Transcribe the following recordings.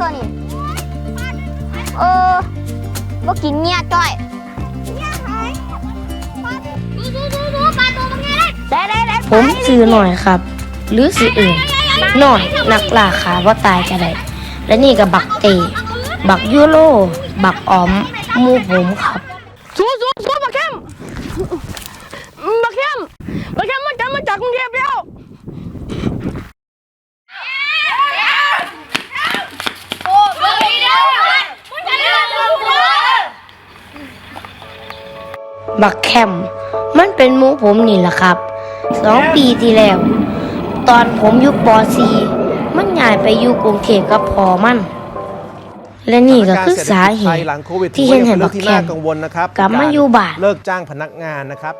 ตัวนี้เออบ่กินเงี้ยจ้อยได้ได้ได้ผมซื้อหน่อยครับ หรือซื้ออื่นหน่อยนักล่าขาว่าตายก็ได้และนี่ก็บักเต บักยูโรบักออมหมูผมครับสู้สู้สู้บักเข้มบักเข้มบักเข้มมันกลับมาจากกรุงเทพแล้ว บักแคม มันเป็นหมูผมนี่แหละครับ สองปีที่แล้ว ตอนผมอยู่ป .4 มันย้ายไปอยู่กรุงเทพกับพอมัน และนี่ก็คือสาเหไทยตุหลังโควิดที่เห็นให้ถือบัว่ากยังเป็นแคเรื่องที่น่ามกังวลนะครับกลับมาอยู่บ้านเลิกจ้างพนักงานนะครับ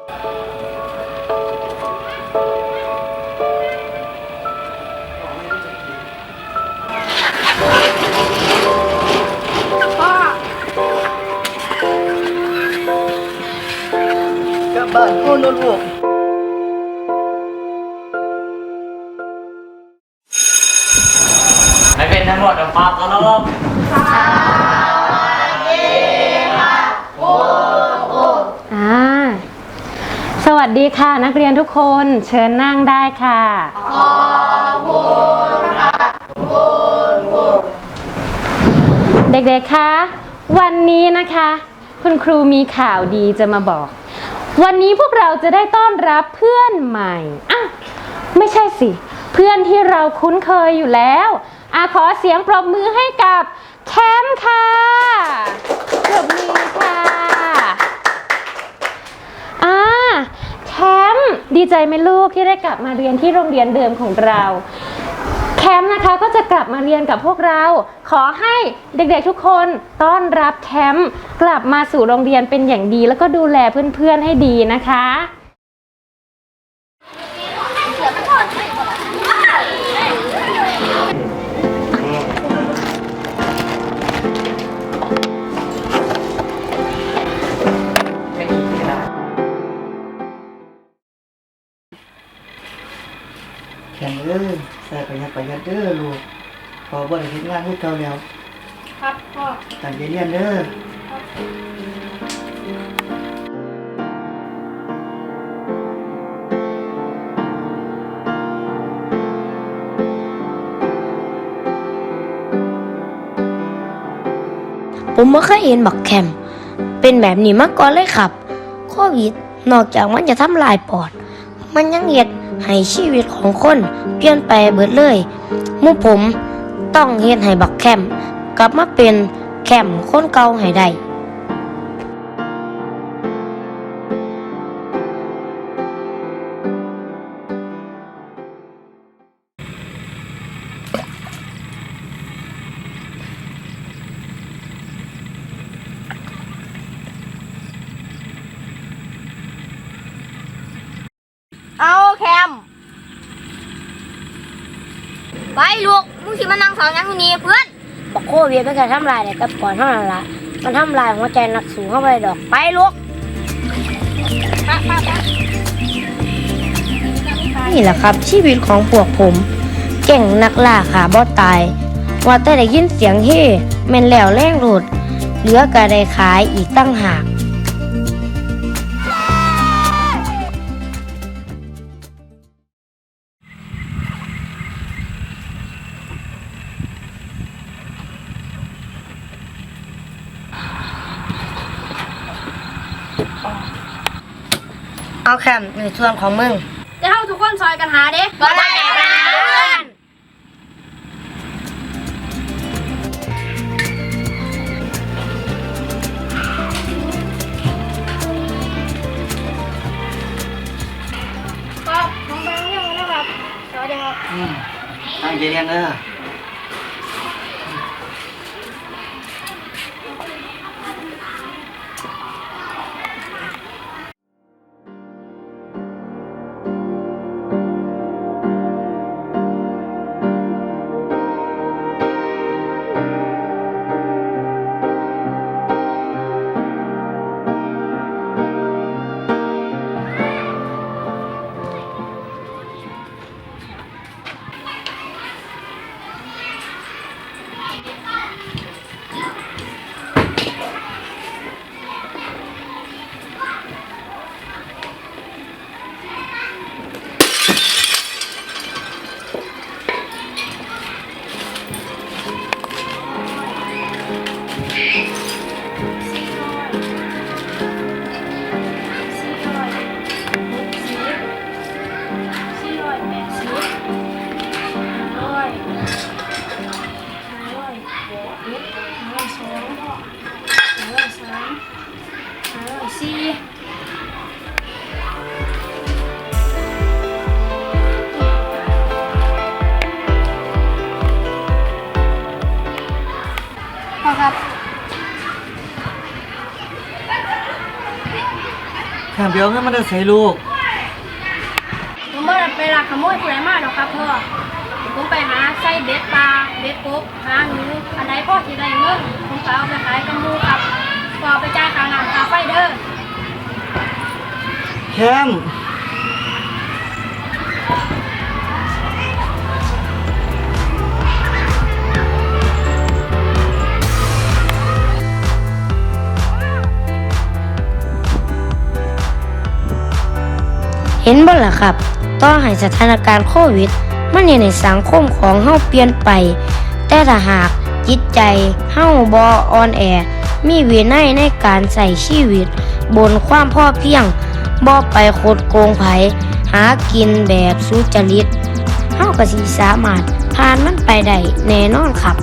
ไม่เป็นทั้งหมดของความเคารพอ่าสวัสดีค่ะ นักเรียนทุกคนเชิญนั่งได้ค่ะ เด็กๆ คะ วันนี้นะคะ คุณครูมีข่าวดีจะมาบอก วันนี้พวกเราจะได้ต้อนรับเพื่อนใหม่อะไม่ใช่สิ เพื่อนที่เราคุ้นเคยอยู่แล้วอะขอเสียงปรบมือให้กับแคมป์ค่ะปรบมือค่ะอ่าแคมป์ดีใจไหมลูกที่ได้กลับมาเรียนที่โรงเรียนเดิมของเรา มป์นะคะก็จะกลับมาเรียนกับพวกเรา ขอให้เด็กๆทุกคนต้อนรับแคมป์กลับมาสู่โรงเรียนเป็นอย่างดี แล้วก็ดูแลเพื่อนๆให้ดีนะคะ เด้อลูกพอบ่ได้เฮ็ดงานให้เก่าแล้วครับพ่อตั้งใจเรียนเด้อผมไม่เคยเห็นบักแคม เป็นแบบนี้มาก่อนเลยครับ โควิด นอกจากมันจะทำลายปอด มันยังเหยียด ให้ชีวิตของคนเปลี่ยนไปเบิดเลยมู่ผมต้องเฮ็ดให้บักแคมกลับมาเป็นแคมคนเก่าให้ได้ เอาแคม ไปลูกมึงสิมานั่งสอนยังที่นี่เพื่อนบอกโคเวิดมันก็ทำลายแต่กับก่อนเท่านั้นละมันทำลายหัวใจนักสูงเข้าไปดอกไปลูกนี่แหละครับ ชีวิตของพวกผม เก่งนักล่าขาบอตาย ว่าแต่ได้ยินเสียงเฮ่แม่นแล้วแรงโหลดเหลือก็ได้ขายอีกตั้งหาก เอาแคมในส่วนของมึงจะเท่าทุกคนซอยกันหาเด้บ่ได้หาเพื่อนครับน้องแบงค์ยังนะครับสวัสดีครับตั้งใจเรียนเด้อ ครับข้ามเปียวงั้นมันจะใส่ลูกผมไม่ได้ไปลักขโมยผู้มากหรอกครับพ่อ ผมไปหาไส้เบ็ดปลาเบ็ดกบหาหนูอันไหนพ่อที่ได้เงินผมก็เอาไปขายกับหมูครับก็เอาไปจ่ายค่าน้ำค่าไฟเด้อแคมเห็นบ่ล่ะครับต่อให้สถานการณ์โควิด มันอยู่ในสังคมของเฮาเปลี่ยนไป แต่ถ้าหากจิตใจเฮาบ่อ่อนแอ มีวินัยในการใส่ชีวิต บนความพ่อเพียงบ่ไปคดโกงไผหากินแบบสุจริตเฮาก็สิสามารถผ่านมันไปได้แน่นอนครับ